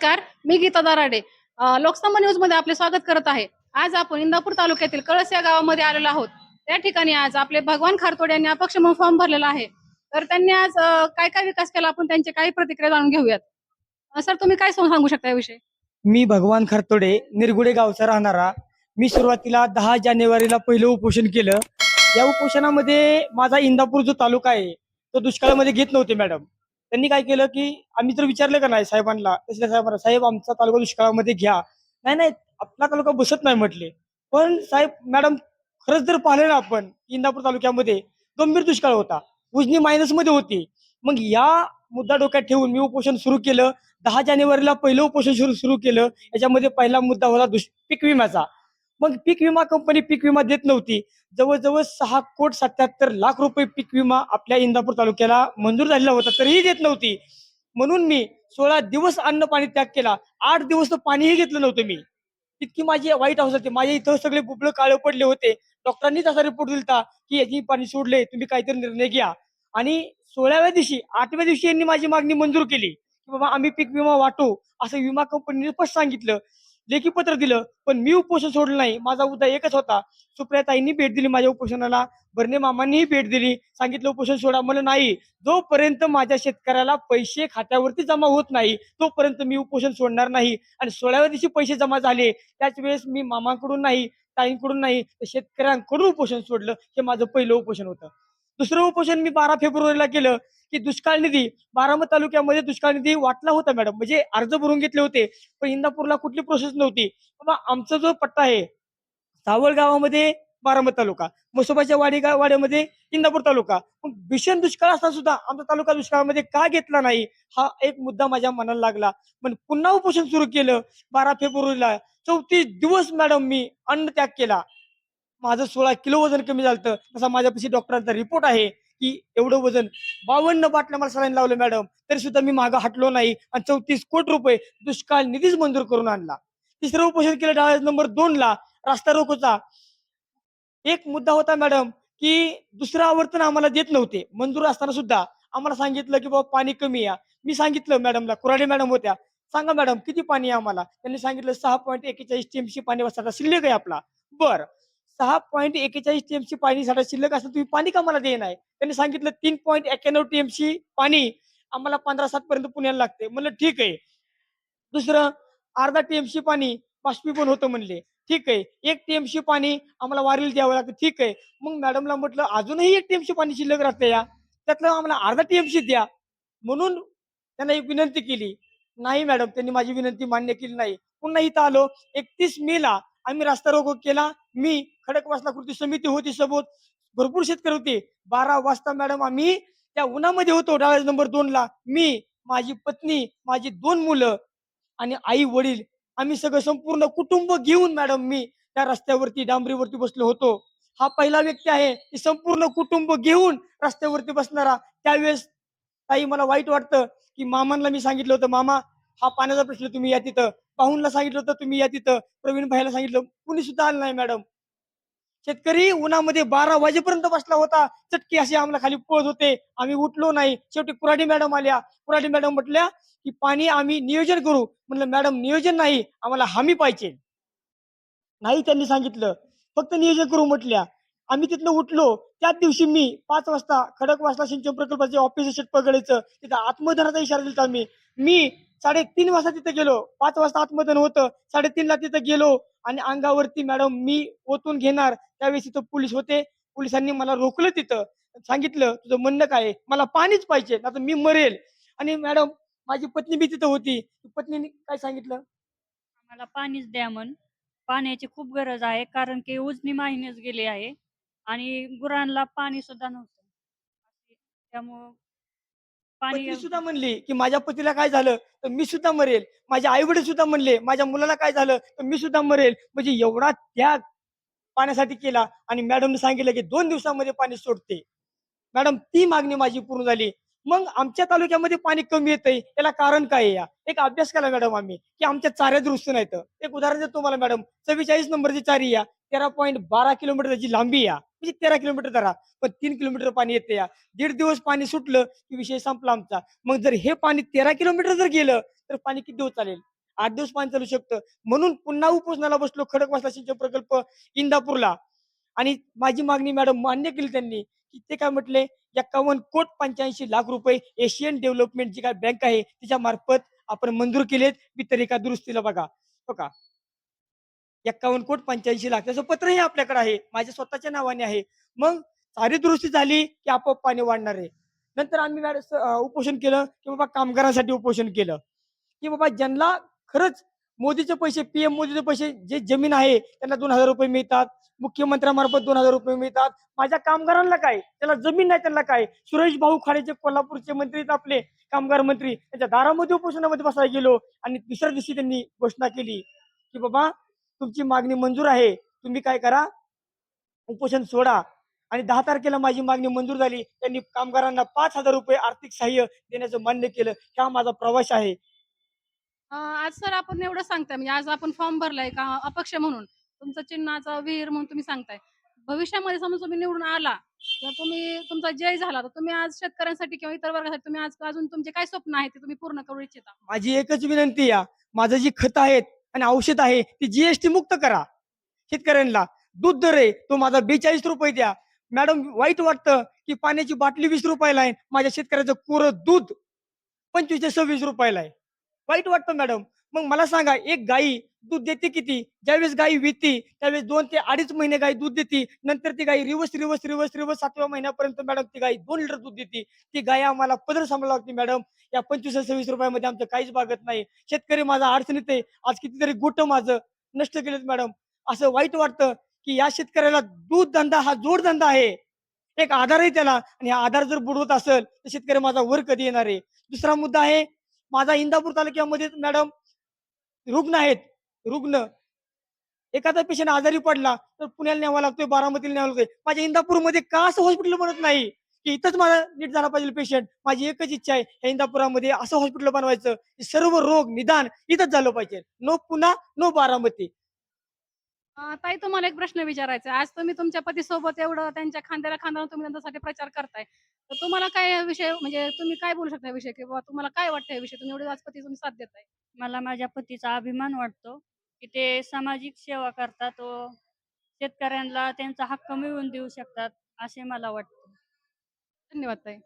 नमस्कार मी गीता दराडे. लोकसभा न्यूजमध्ये आपले स्वागत करत आहे. आज आपण इंदापूर तालुक्यातील कळस या गावामध्ये आलेलो आहोत. त्या ठिकाणी आज आपले भगवान खारतोड यांनी अपक्ष म्हणून फॉर्म भरलेला आहे. तर त्यांनी आज काय काय विकास केला? आपण त्यांची काही प्रतिक्रिया जाणून घेऊयात. सर तुम्ही काय सांगू शकता याविषयी? मी भगवान खरतोडे निरगुडे गावचा राहणारा. मी सुरुवातीला दहा जानेवारीला पहिलं उपोषण केलं. या उपोषणामध्ये माझा इंदापूर जो तालुका आहे तो दुष्काळामध्ये घेत नव्हते मॅडम. त्यांनी काय केलं की आम्ही तर विचारलं का नाही साहेबांना तसल्या साहेबांना साहेब आमचा तालुका दुष्काळामध्ये घ्या. नाही नाही आपला तालुका बसत नाही म्हटले. पण साहेब मॅडम खरंच जर पाहिलं ना आपण इंदापूर तालुक्यामध्ये गंभीर दुष्काळ होता. उजनी मायनसमध्ये होती. मग या मुद्दा डोक्यात ठेवून मी उपोषण सुरू केलं. दहा जानेवारीला पहिलं उपोषण सुरू सुरू केलं. याच्यामध्ये पहिला मुद्दा होता दुष पीक विम्याचा. मग पीक विमा कंपनी पीक विमा देत नव्हती. जवळजवळ सहा कोट सत्याहत्तर लाख रुपये पीक विमा आपल्या इंदापूर तालुक्याला मंजूर झालेला होता तरीही देत नव्हती. म्हणून मी सोळा दिवस अन्न पाणी त्याग केला. आठ दिवस तर पाणीही घेतलं नव्हतं मी. इतकी माझी वाईट अवस्था होती. माझ्या इथं सगळे बुबळ काळे पडले होते. डॉक्टरांनीच असा रिपोर्ट दिलता की याची पाणी सोडले तुम्ही काहीतरी निर्णय घ्या. आणि सोळाव्या दिवशी आठव्या दिवशी यांनी माझी मागणी मंजूर केली. की बाबा आम्ही पीक विमा वाटू असं विमा कंपनीने स्पष्ट सांगितलं. लेखी पत्र दिलं पण मी उपोषण सोडलं नाही. माझा मुद्दा एकच होता. सुप्रियाताईंनी भेट दिली माझ्या उपोषणाला. भरणे मामांनीही भेट दिली. सांगितलं उपोषण सोडा. मला नाही. जोपर्यंत माझ्या शेतकऱ्याला पैसे खात्यावरती जमा होत नाही तोपर्यंत मी उपोषण सोडणार नाही. आणि सोळाव्या दिवशी पैसे जमा झाले त्याच वेळेस मी मामांकडून नाही ताईंकडून नाही तर शेतकऱ्यांकडून उपोषण सोडलं. हे माझं पहिलं उपोषण होतं. दुसरं उपोषण मी बारा फेब्रुवारीला केलं की दुष्काळ निधी बारामत तालुक्यामध्ये दुष्काळ निधी वाटला होता मॅडम. म्हणजे अर्ज भरून घेतले होते पण इंदापूरला कुठली प्रोसेस नव्हती. बाबा आमचा जो पट्टा आहे सावळ गावामध्ये बारामत तालुका मसोबाच्या वाडी वाड्यामध्ये इंदापूर तालुका. मग भीषण दुष्काळ असताना सुद्धा आमचा तालुका दुष्काळामध्ये का घेतला नाही हा एक मुद्दा माझ्या मनाला लागला. पण पुन्हा उपोषण सुरू केलं बारा फेब्रुवारीला. चौतीस दिवस मॅडम मी अन्न त्याग केला. माझं सोळा किलो वजन कमी झालं तसा माझ्यापाशी डॉक्टरांचा रिपोर्ट आहे की एवढं वजन बावन्न बाटल्या मला सलाईन लावलं मॅडम तरी सुद्धा मी मागं हटलो नाही आणि चौतीस कोटी रुपये दुष्काळ निधीच मंजूर करून आणला. तिसरं उपोषण केलं डाळ नंबर दोन ला रास्ता रोकोचा. एक मुद्दा होता मॅडम की दुसरं आवर्तन आम्हाला देत नव्हते. मंजूर असताना सुद्धा आम्हाला सांगितलं की बाबा पाणी कमी या. मी सांगितलं मॅडमला कुराडे मॅडम होत्या. सांगा मॅडम किती पाणी आहे आम्हाला? त्यांनी सांगितलं सहा पॉईंट एकेचाळीस टीएमसी पाणी बसता शिल्लक आहे आपला. बर. सहा पॉईंट एकेचाळीस टीएमसी पाणी साठा शिल्लक असं तुम्ही पाणी का मला दे नाही त्यांनी सांगितलं तीन पॉईंट एक्क्याण्णव टीएमसी पाणी आम्हाला पंधरा सात पर्यंत पुण्याला लागते म्हणलं ठीक आहे. दुसरं अर्धा टीएमसी पाणी बाष्पीभवन होतं म्हणले. ठीक आहे. एक टीएमसी पाणी आम्हाला वारीला द्यावं लागतं. ठीक आहे. मग मॅडमला म्हटलं अजूनही एक टीएमसी पाणी शिल्लक राहते या. त्यातलं आम्हाला अर्धा टीएमसी द्या. म्हणून त्यांना एक विनंती केली. नाही मॅडम त्यांनी माझी विनंती मान्य केली नाही. पुन्हा इथं आलो. एकतीस मेला आम्ही रास्ता रोको केला. मी खडकवासला कृती समिती होती सोबत. भरपूर शेतकरी होते. बारा वाजता मॅडम आम्ही त्या उन्हामध्ये होतो डाळ नंबर दोन ला. मी माझी पत्नी माझी दोन मुलं आणि आई वडील आम्ही सगळं संपूर्ण कुटुंब घेऊन मॅडम मी त्या रस्त्यावरती डांबरीवरती बसलो होतो. हा पहिला व्यक्ती आहे. की संपूर्ण कुटुंब घेऊन रस्त्यावरती बसणारा. त्यावेळेस ताई मला वाईट वाटतं की मामांना मी सांगितलं होतं मामा हा पाण्याचा प्रश्न तुम्ही या तिथं. पाहुणला सांगितलं होतं तुम्ही या तिथं. प्रवीण भाईला सांगितलं कुणी सुद्धा आलं नाही मॅडम. शेतकरी उन्हामध्ये बारा वाजेपर्यंत बसला होता. चटके असे आम्हाला खाली पळत होते. आम्ही उठलो नाही. शेवटी कुराडी मॅडम आल्या. कुराडी मॅडम म्हटल्या की पाणी आम्ही नियोजन करू. म्हणलं मॅडम नियोजन नाही. आम्हाला हमी पाहिजे. नाही त्यांनी सांगितलं. फक्त नियोजन करू म्हटल्या. आम्ही तिथलं उठलो. त्याच दिवशी मी पाच वाजता खडक वाजता सिंचन प्रकल्पाचे ऑफिस शेट पगडायचं तिथं आत्मधनाचा इशारा दिला आम्ही. मी साडेतीन वाजता तिथे गेलो. पाच वाजता आत्मधन होतं. साडेतीनला तिथं गेलो आणि अंगावरती मॅडम मी ओतून घेणार. त्यावेळेस तिथं पोलीस होते. पोलिसांनी मला रोखलं तिथं. सांगितलं तुझं म्हणणं काय मला पाणीच पाहिजे आता मी मरेल. आणि मॅडम माझी पत्नी बी तिथं होती. पत्नीने काय सांगितलं? आम्हाला पाणीच द्या म्हण. पाण्याची खूप गरज आहे कारण की उजनी माहिनेच गेली आहे. आणि गुरांना पाणी सुद्धा नव्हतं. त्यामुळं पत्नी सुद्धा म्हणली की माझ्या पतीला काय झालं तर मी सुद्धा मरेल. माझे आई वडील सुद्धा म्हणले माझ्या मुलाला काय झालं तर मी सुद्धा मरेल. म्हणजे एवढा त्याग पाण्यासाठी केला आणि मॅडमने सांगितलं की दोन दिवसामध्ये पाणी सोडते. मॅडम ती मागणी माझी पूर्ण झाली. मग आमच्या तालुक्यामध्ये पाणी कमी येतंय. याला कारण काय आहे या? एक अभ्यास केला मॅडम आम्ही की आमच्या चाऱ्या दुरुस्त नाहीत. एक उदाहरण देतो तुम्हाला मॅडम. चव्वेचाळीस नंबरची चारी या. तेरा पॉईंट बारा किलोमीटर त्याची लांबी या. म्हणजे तेरा किलोमीटर धरा पण तीन किलोमीटर पाणी येते या. दीड दिवस पाणी सुटलं की विषय संपला आमचा. मग जर हे पाणी तेरा किलोमीटर जर गेलं तर पाणी किती दिवस चालेल? आठ दिवस पाणी चालू शकतं. म्हणून पुन्हा उपोषणाला बसलो खडकवासला सिंचन प्रकल्प इंदापूरला. आणि माझी मागणी मॅडम मान्य केली त्यांनी की ते काय म्हटले? एक्कावन्न कोट पंच्याऐंशी लाख रुपये एशियन डेव्हलपमेंट जी काय बँक आहे तिच्या मार्फत आपण मंजूर केलेत. बितरिका दुरुस्तीला बघा. बघा. एक्कावन्न कोट पंच्याऐंशी लाख. त्याचं पत्रही आपल्याकडे आहे. माझ्या स्वतःच्या नावाने आहे. मग सारी दुरुस्ती झाली की आपोआप पाणी वाढणार आहे. नंतर आम्ही मॅडम उपोषण केलं की बाबा कामगारांसाठी उपोषण केलं. की बाबा ज्यांना खरंच मोदीचे पैसे पीएम मोदीचे पैसे जे जमीन आहे त्यांना दोन हजार रुपये मिळतात. मुख्यमंत्र्यामार्फत दोन हजार रुपये मिळतात. माझ्या कामगारांना काय? त्याला जमीन नाही त्यांना काय? सुरेश भाऊ खाडेचे कोल्हापूरचे मंत्री आहेत आपले कामगार मंत्री. त्यांच्या दारामध्ये उपोषणामध्ये बसायला गेलो आणि दुसऱ्या दिवशी त्यांनी घोषणा केली की बाबा तुमची मागणी मंजूर आहे. तुम्ही काय करा? उपोषण सोडा. आणि दहा तारखेला माझी मागणी मंजूर झाली. त्यांनी कामगारांना पाच हजार रुपये आर्थिक सहाय्य देण्याचं मान्य केलं. हा माझा प्रवास आहे. आज सर आपण एवढं सांगताय. म्हणजे आज आपण फॉर्म भरलाय का? अपक्ष म्हणून. तुमचं चिन्हाचा विहीर म्हणून तुम्ही सांगताय. भविष्यामध्ये समजा तुम्ही निवडून आला किंवा तुम्ही तुमचा जय झाला तर तुम्ही आज शेतकऱ्यांसाठी किंवा इतर वर्गासाठी तुम्ही आज अजून तुमचे काय स्वप्न आहे ते तुम्ही पूर्ण करू इच्छिता? माझी एकच विनंती आहे. माझं जी खत आहेत आणि औषध आहे ती जीएसटी मुक्त करा. शेतकऱ्यांना दूध दर आहे तो माझा बेचाळीस रुपये द्या. मॅडम वाईट वाटतं की पाण्याची बाटली वीस रुपयाला आहे माझ्या शेतकऱ्याचं कोरं दूध पंचवीस ते सव्वीस रुपयाला आहे. वाईट वाटतं मॅडम. मग मला सांगा एक गाई दूध देते किती? ज्यावेळेस गाई विकती त्यावेळेस दोन ते अडीच महिने गाई दूध देते नंतर ती गाई रिवर्स रिवर्स रिवर्स रिवर्स सातव्या महिन्यापर्यंत मॅडम ती गाई दोन लिटर दूध देते. ती गाय आम्हाला पदर सांभाळावी लागते मॅडम. या पंचवीस सव्वीस रुपयामध्ये आमचं काहीच भागत नाही. शेतकरी माझा अडचणीत आहे. आज कितीतरी गोट माझं नष्ट केलेत मॅडम. असं वाईट वाटतं की या शेतकऱ्याला दूध धंदा हा जोडधंदा आहे. एक आधार आहे त्याला आणि हा आधार जर बुडवत असेल तर शेतकरी माझा वर कधी येणार आहे? दुसरा मुद्दा आहे माझा इंदापूर तालुक्यामध्ये मॅडम रुग्ण आहेत. रुग्ण. एखादा पेशंट आजारी पडला तर पुण्याला न्यावा लागतोय बारामतीला न्यावं लागतोय. माझ्या इंदापूरमध्ये का असं हॉस्पिटल बनत नाही? की इथंच मला नीट झाला पाहिजे पेशंट माझी एकच इच्छा आहे या इंदापुरामध्ये असं हॉस्पिटल बनवायचं की सर्व रोग निदान इथंच झालं पाहिजे. नो पुन्हा नो बारामती. ताई तुम्हाला एक प्रश्न विचारायचा आज तुम्ही तुमच्या पतीसोबत एवढं त्यांच्या खांद्याला खांदा तुम्ही त्यांच्यासाठी प्रचार करताय. तर तुम्हाला काय विषय म्हणजे तुम्ही काय बोलू शकता विषय किंवा तुम्हाला काय वाटतं या विषय तुम्ही एवढे आज पती तुम्ही साथ देताय. मला माझ्या पतीचा अभिमान वाटतो की ते सामाजिक सेवा करतात व शेतकऱ्यांना त्यांचा हक्क मिळवून देऊ शकतात असे मला वाटते. धन्यवाद ताई.